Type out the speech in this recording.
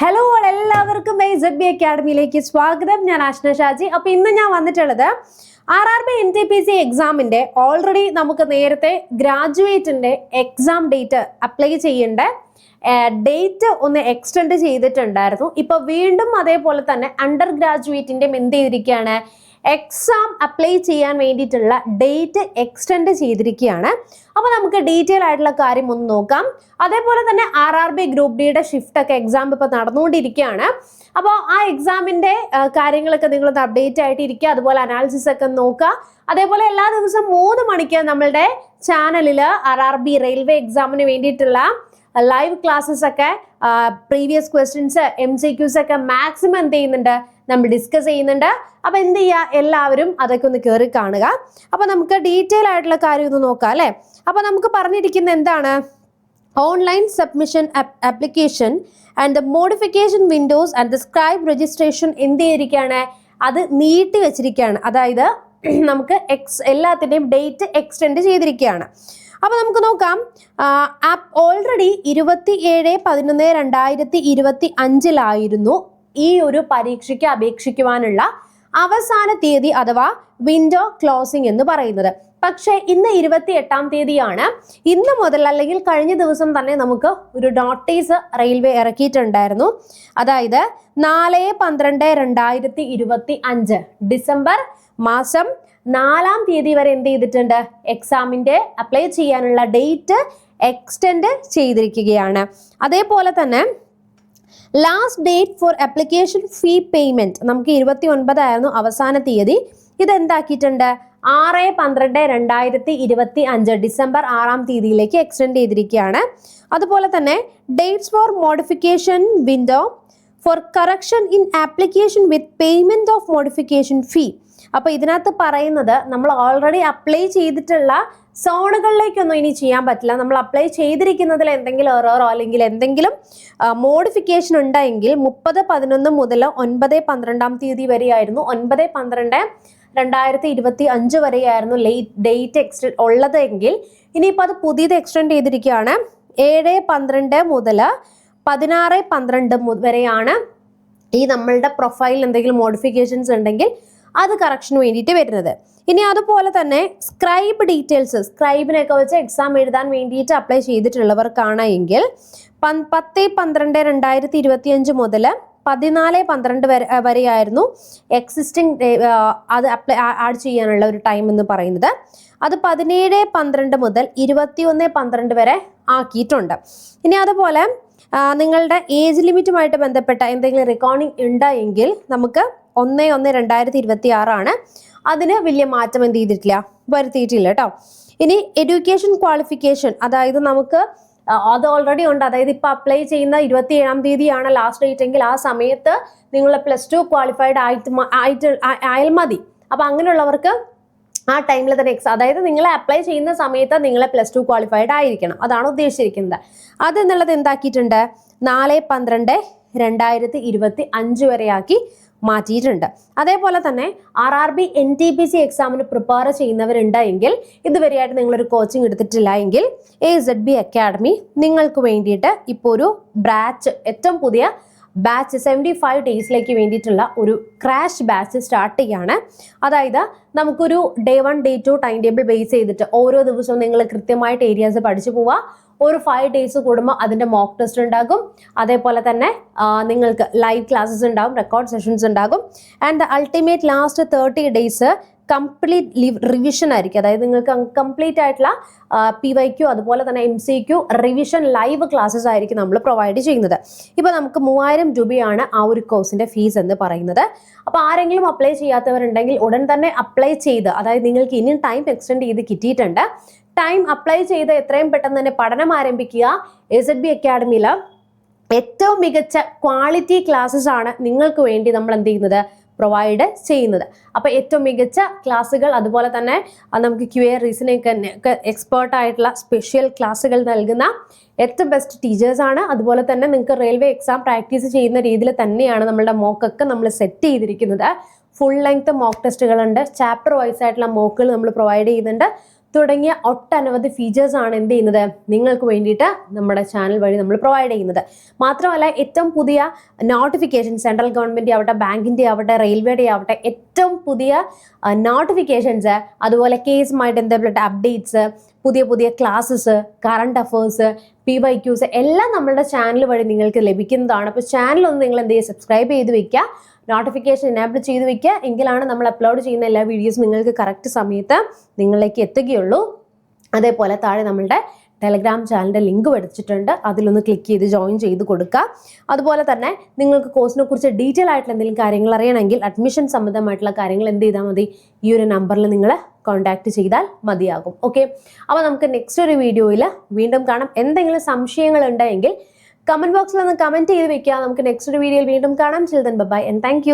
Hello എല്ലാവർക്കും S B അക്കാഡമിയിലേക്ക് സ്വാഗതം. ഞാൻ ആഷ്ന ഷാജി. അപ്പൊ ഇന്ന് ഞാൻ വന്നിട്ടുള്ളത് R R B N T P C എക്സാമിന്റെ ഓൾറെഡി നമുക്ക് നേരത്തെ ഗ്രാജുവേറ്റിന്റെ എക്സാം ഡേറ്റ് അപ്ലൈ ചെയ്യേണ്ട ഡേറ്റ് ഒന്ന് എക്സ്റ്റെൻഡ് ചെയ്തിട്ടുണ്ടായിരുന്നു. ഇപ്പൊ വീണ്ടും അതേപോലെ തന്നെ അണ്ടർ ഗ്രാജുവേറ്റിന്റെ എന്ത് ചെയ്തിരിക്കുകയാണ്? എക്സാം അപ്ലൈ ചെയ്യാൻ വേണ്ടിയിട്ടുള്ള ഡേറ്റ് എക്സ്റ്റെൻഡ് ചെയ്തിരിക്കുകയാണ്. അപ്പോൾ നമുക്ക് ഡീറ്റെയിൽ ആയിട്ടുള്ള കാര്യം ഒന്ന് നോക്കാം. അതേപോലെ തന്നെ ആർ ആർ ബി ഗ്രൂപ്പ് ഡിയുടെ ഷിഫ്റ്റ് ഒക്കെ എക്സാം ഇപ്പോൾ നടന്നുകൊണ്ടിരിക്കുകയാണ്. അപ്പോൾ ആ എക്സാമിന്റെ കാര്യങ്ങളൊക്കെ നിങ്ങളൊന്ന് അപ്ഡേറ്റ് ആയിട്ട് ഇരിക്കുക. അതുപോലെ അനാലിസിസ് ഒക്കെ നോക്കുക. അതേപോലെ എല്ലാ ദിവസവും മൂന്ന് മണിക്ക് നമ്മളുടെ ചാനലിൽ ആർ ആർ ബി റെയിൽവേ എക്സാമിന് വേണ്ടിയിട്ടുള്ള ലൈവ് ക്ലാസ്സസ് ഒക്കെ previous questions M C Qs ഒക്കെ മാക്സിമം എന്ത് ചെയ്യുന്നുണ്ട്? നമ്മൾ ഡിസ്കസ് ചെയ്യുന്നുണ്ട്. അപ്പൊ എന്ത് ചെയ്യുക എല്ലാവരും അതൊക്കെ ഒന്ന് കയറി കാണുക. അപ്പൊ നമുക്ക് ഡീറ്റെയിൽ ആയിട്ടുള്ള കാര്യം ഒന്ന് നോക്കാം അല്ലെ? അപ്പൊ നമുക്ക് പറഞ്ഞിരിക്കുന്ന എന്താണ്? Online submission application and the modification windows and the scribe registration എന്ത് ചെയ്തിരിക്കുകയാണ് അത് നീട്ടി വെച്ചിരിക്കുകയാണ് അതായത് നമുക്ക് എക്സ് എല്ലാത്തിന്റെയും ഡേറ്റ് എക്സ്റ്റെൻഡ് ചെയ്തിരിക്കുകയാണ്. അപ്പോൾ നമുക്ക് നോക്കാം. ഓൾറെഡി ഇരുപത്തി ഏഴ് പതിനൊന്ന് രണ്ടായിരത്തി ഇരുപത്തി അഞ്ചിലായിരുന്നു ഈ ഒരു പരീക്ഷയ്ക്ക് അപേക്ഷിക്കുവാനുള്ള അവസാന തീയതി അഥവാ വിൻഡോ ക്ലോസിംഗ് എന്ന് പറയുന്നത്. പക്ഷേ ഇന്ന് ഇരുപത്തി എട്ടാം തീയതിയാണ്. ഇന്ന് മുതൽ അല്ലെങ്കിൽ കഴിഞ്ഞ ദിവസം തന്നെ നമുക്ക് ഒരു നോട്ടീസ് റെയിൽവേ ഇറക്കിയിട്ടുണ്ടായിരുന്നു. അതായത് നാല് പന്ത്രണ്ട് രണ്ടായിരത്തി ഇരുപത്തി അഞ്ച് ഡിസംബർ മാസം നാലാം തീയതി വരെ എന്ത് ചെയ്തിട്ടുണ്ട്? എക്സാമിന്റെ അപ്ലൈ ചെയ്യാനുള്ള ഡേറ്റ് എക്സ്റ്റെൻഡ് ചെയ്തിരിക്കുകയാണ്. അതേപോലെ തന്നെ last date for application fee payment നമുക്ക് ഇരുപത്തി ഒൻപതായിരുന്നു അവസാന തീയതി. ഇതെന്താക്കിയിട്ടുണ്ട് ആറ് പന്ത്രണ്ട് രണ്ടായിരത്തി ഇരുപത്തി അഞ്ച് ഡിസംബർ ആറാം തീയതിയിലേക്ക് എക്സ്റ്റെൻഡ് ചെയ്തിരിക്കുകയാണ്. അതുപോലെ തന്നെ dates for modification window for correction in application with payment of modification fee അപ്പോൾ ഇതിനകത്ത് പറയുന്നത് നമ്മൾ ഓൾറെഡി അപ്ലൈ ചെയ്തിട്ടുള്ള സോണുകളിലേക്കൊന്നും ഇനി ചെയ്യാൻ പറ്റില്ല. നമ്മൾ അപ്ലൈ ചെയ്തിരിക്കുന്നതിൽ എന്തെങ്കിലും എററോ അല്ലെങ്കിൽ എന്തെങ്കിലും മോഡിഫിക്കേഷൻ ഉണ്ടെങ്കിൽ മുപ്പത് പതിനൊന്ന് മുതൽ ഒൻപത് പന്ത്രണ്ടാം തീയതി വരെയായിരുന്നു. ഒൻപത് പന്ത്രണ്ട് രണ്ടായിരത്തി ഇരുപത്തി അഞ്ച് വരെയായിരുന്നു ലേറ്റ് ഡേറ്റ് എക്സ്റ്റെൻഡ് ഉള്ളതെങ്കിൽ ഇനിയിപ്പോൾ അത് പുതിയത് എക്സ്റ്റെൻഡ് ചെയ്തിരിക്കുകയാണ്. ഏഴ് പന്ത്രണ്ട് മുതൽ പതിനാറ് പന്ത്രണ്ട് വരെയാണ് ഈ നമ്മളുടെ പ്രൊഫൈലിൽ എന്തെങ്കിലും മോഡിഫിക്കേഷൻസ് ഉണ്ടെങ്കിൽ അത് കറക്ഷന് വേണ്ടിയിട്ട് വരുന്നത്. ഇനി അതുപോലെ തന്നെ സ്ക്രൈബ് ഡീറ്റെയിൽസ് സ്ക്രൈബിനൊക്കെ വെച്ച് എക്സാം എഴുതാൻ വേണ്ടിയിട്ട് അപ്ലൈ ചെയ്തിട്ടുള്ളവർക്കാണ് എങ്കിൽ പത്ത് പന്ത്രണ്ട് രണ്ടായിരത്തി ഇരുപത്തി അഞ്ച് മുതൽ പതിനാല് പന്ത്രണ്ട് വരെ വരെയായിരുന്നു എക്സിസ്റ്റിംഗ് അത് അപ്ലൈ ആഡ് ചെയ്യാനുള്ള ഒരു ടൈം എന്ന് പറയുന്നത്. അത് പതിനേഴ് പന്ത്രണ്ട് മുതൽ ഇരുപത്തിയൊന്ന് പന്ത്രണ്ട് വരെ ആക്കിയിട്ടുണ്ട്. ഇനി അതുപോലെ നിങ്ങളുടെ ഏജ് ലിമിറ്റുമായിട്ട് ബന്ധപ്പെട്ട എന്തെങ്കിലും റെക്കോർഡിംഗ് ഉണ്ടെങ്കിൽ നമുക്ക് ഒന്ന് ഒന്ന് രണ്ടായിരത്തി ഇരുപത്തി ആറാണ് അതിന് വലിയ മാറ്റം എന്ത് ചെയ്തിട്ടില്ല? വരുത്തിയിട്ടില്ല കേട്ടോ ഇനി എഡ്യൂക്കേഷൻ ക്വാളിഫിക്കേഷൻ അതായത് നമുക്ക് അത് ഓൾറെഡി ഉണ്ട്. അതായത് ഇപ്പൊ അപ്ലൈ ചെയ്യുന്ന ഇരുപത്തി ഏഴാം തീയതിയാണ് ലാസ്റ്റ് ഡേറ്റ് എങ്കിൽ ആ സമയത്ത് നിങ്ങൾ പ്ലസ് ടു ക്വാളിഫൈഡ് ആയിട്ട് ആയിട്ട് ആയാൽ മതി. അപ്പൊ അങ്ങനെയുള്ളവർക്ക് ആ ടൈമിൽ തന്നെ എക്സാം അതായത് നിങ്ങൾ അപ്ലൈ ചെയ്യുന്ന സമയത്ത് നിങ്ങൾ പ്ലസ് ടു ക്വാളിഫൈഡ് ആയിരിക്കണം. അതാണ് ഉദ്ദേശിച്ചിരിക്കുന്നത്. അത് എന്നുള്ളത് എന്താക്കിയിട്ടുണ്ട്? നാല് പന്ത്രണ്ട് രണ്ടായിരത്തി ഇരുപത്തി അഞ്ച് വരെയാക്കി മാറ്റിയിട്ടുണ്ട്. അതേപോലെ തന്നെ R R B N T P C എക്സാമിന് പ്രിപ്പയർ ചെയ്യുന്നവരുണ്ട് എങ്കിൽ ഇതുവരെയായിട്ട് നിങ്ങളൊരു കോച്ചിങ് എടുത്തിട്ടില്ല എങ്കിൽ എ സെഡ് ബി അക്കാഡമി നിങ്ങൾക്ക് വേണ്ടിയിട്ട് ഇപ്പോൾ ഒരു ബ്രാച്ച് ഏറ്റവും പുതിയ ബാച്ച് സെവന്റി ഫൈവ് ഡേയ്സിലേക്ക് വേണ്ടിയിട്ടുള്ള ഒരു ക്രാഷ് ബാച്ച് സ്റ്റാർട്ട് ചെയ്യാണ്. അതായത് നമുക്കൊരു day one day two time table base ചെയ്തിട്ട് ഓരോ ദിവസവും നിങ്ങൾ കൃത്യമായിട്ട് ഏരിയാസ് പഠിച്ചു പോവുക. ഒരു ഫൈവ് ഡേയ്സ് കൂടുമ്പോൾ അതിന്റെ മോക്ക് ടെസ്റ്റ് ഉണ്ടാകും. അതേപോലെ തന്നെ നിങ്ങൾക്ക് ലൈവ് ക്ലാസ്സസ് ഉണ്ടാകും റെക്കോർഡ് സെഷൻസ് ഉണ്ടാകും. And the ultimate last thirty days complete revision ആയിരിക്കും. അതായത് നിങ്ങൾക്ക് കംപ്ലീറ്റ് ആയിട്ടുള്ള പി വൈ ക്യു അതുപോലെ തന്നെ M C Q revision live classes ആയിരിക്കും നമ്മൾ പ്രൊവൈഡ് ചെയ്യുന്നത്. ഇപ്പോൾ നമുക്ക് മൂവായിരം രൂപയാണ് ആ ഒരു കോഴ്സിന്റെ ഫീസ് എന്ന് പറയുന്നത്. അപ്പോൾ ആരെങ്കിലും അപ്ലൈ ചെയ്യാത്തവരുണ്ടെങ്കിൽ ഉടൻ തന്നെ അപ്ലൈ ചെയ്ത് അതായത് നിങ്ങൾക്ക് ഇനിയും ടൈം എക്സ്റ്റെൻഡ് ചെയ്ത് കിട്ടിയിട്ടുണ്ട്. ടൈം അപ്ലൈ ചെയ്ത് എത്രയും പെട്ടെന്ന് തന്നെ പഠനം ആരംഭിക്കുക. എസ് എഡ് ബി അക്കാഡമിയിൽ ഏറ്റവും മികച്ച ക്വാളിറ്റി ക്ലാസ്സസ് ആണ് നിങ്ങൾക്ക് വേണ്ടി നമ്മൾ എന്ത് ചെയ്യുന്നത്? പ്രൊവൈഡ് ചെയ്യുന്നത്. അപ്പോൾ ഏറ്റവും മികച്ച ക്ലാസ്സുകൾ അതുപോലെ തന്നെ നമുക്ക് ക്യു എ റീസണിങ് ഒക്കെ എക്സ്പേർട്ട് ആയിട്ടുള്ള സ്പെഷ്യൽ ക്ലാസ്സുകൾ നൽകുന്ന ഏറ്റവും ബെസ്റ്റ് ടീച്ചേഴ്സാണ് അതുപോലെ തന്നെ നിങ്ങൾക്ക് റെയിൽവേ എക്സാം പ്രാക്ടീസ് ചെയ്യുന്ന രീതിയിൽ തന്നെയാണ് നമ്മളുടെ മോക്കൊക്കെ നമ്മൾ സെറ്റ് ചെയ്തിരിക്കുന്നത്. ഫുൾ ലെങ്ത് മോക്ക് ടെസ്റ്റുകളുണ്ട് ചാപ്റ്റർ വൈസ് ആയിട്ടുള്ള മോക്കുകൾ നമ്മൾ പ്രൊവൈഡ് ചെയ്യുന്നുണ്ട്. തുടങ്ങിയ ഒട്ടനവധി ഫീച്ചേഴ്സ് ആണ് എന്ത് ചെയ്യുന്നത്? നിങ്ങൾക്ക് വേണ്ടിയിട്ട് നമ്മുടെ ചാനൽ വഴി നമ്മൾ പ്രൊവൈഡ് ചെയ്യുന്നത്. മാത്രമല്ല ഏറ്റവും പുതിയ നോട്ടിഫിക്കേഷൻ സെൻട്രൽ ഗവൺമെന്റ് ആവട്ടെ ബാങ്കിന്റെ ആവട്ടെ റെയിൽവേയുടെ ആവട്ടെ ഏറ്റവും പുതിയ നോട്ടിഫിക്കേഷൻസ് അതുപോലെ കേസുമായിട്ട് ബന്ധപ്പെട്ട അപ്ഡേറ്റ്സ് പുതിയ പുതിയ classes current affairs P Y Qs എല്ലാം നമ്മളുടെ ചാനൽ വഴി നിങ്ങൾക്ക് ലഭിക്കുന്നതാണ്. അപ്പോൾ ചാനൽ ഒന്ന് നിങ്ങൾ എന്ത് ചെയ്യുക? സബ്സ്ക്രൈബ് ചെയ്ത് വെക്കുക. നോട്ടിഫിക്കേഷൻ എനാബിൾ ചെയ്ത് വെക്കുക. എങ്കിലാണ് നമ്മൾ അപ്ലോഡ് ചെയ്യുന്ന എല്ലാ വീഡിയോസും നിങ്ങൾക്ക് കറക്റ്റ് സമയത്ത് നിങ്ങളിലേക്ക് എത്തുകയുള്ളൂ. അതേപോലെ താഴെ നമ്മളുടെ ടെലഗ്രാം ചാനലിന്റെ ലിങ്ക് പഠിച്ചിട്ടുണ്ട്. അതിലൊന്ന് ക്ലിക്ക് ചെയ്ത് ജോയിൻ ചെയ്ത് കൊടുക്കുക. അതുപോലെ തന്നെ നിങ്ങൾക്ക് കോഴ്സിനെ കുറിച്ച് ഡീറ്റെയിൽ ആയിട്ടുള്ള എന്തെങ്കിലും കാര്യങ്ങൾ അറിയണമെങ്കിൽ അഡ്മിഷൻ സംബന്ധമായിട്ടുള്ള കാര്യങ്ങൾ എന്ത് ചെയ്താൽ മതി? ഈ ഒരു നമ്പറിൽ നിങ്ങൾ കോൺടാക്ട് ചെയ്താൽ മതിയാകും. ഓക്കെ അപ്പോൾ നമുക്ക് നെക്സ്റ്റ് ഒരു വീഡിയോയിൽ വീണ്ടും കാണാം. എന്തെങ്കിലും സംശയങ്ങൾ ഉണ്ടെങ്കിൽ കമന്റ് ബോക്സിൽ ഒന്ന് കമന്റ് ചെയ്ത് വെക്കുക. നമുക്ക് നെക്സ്റ്റ് ഒരു വീഡിയോയിൽ വീണ്ടും കാണാം. Children by and thank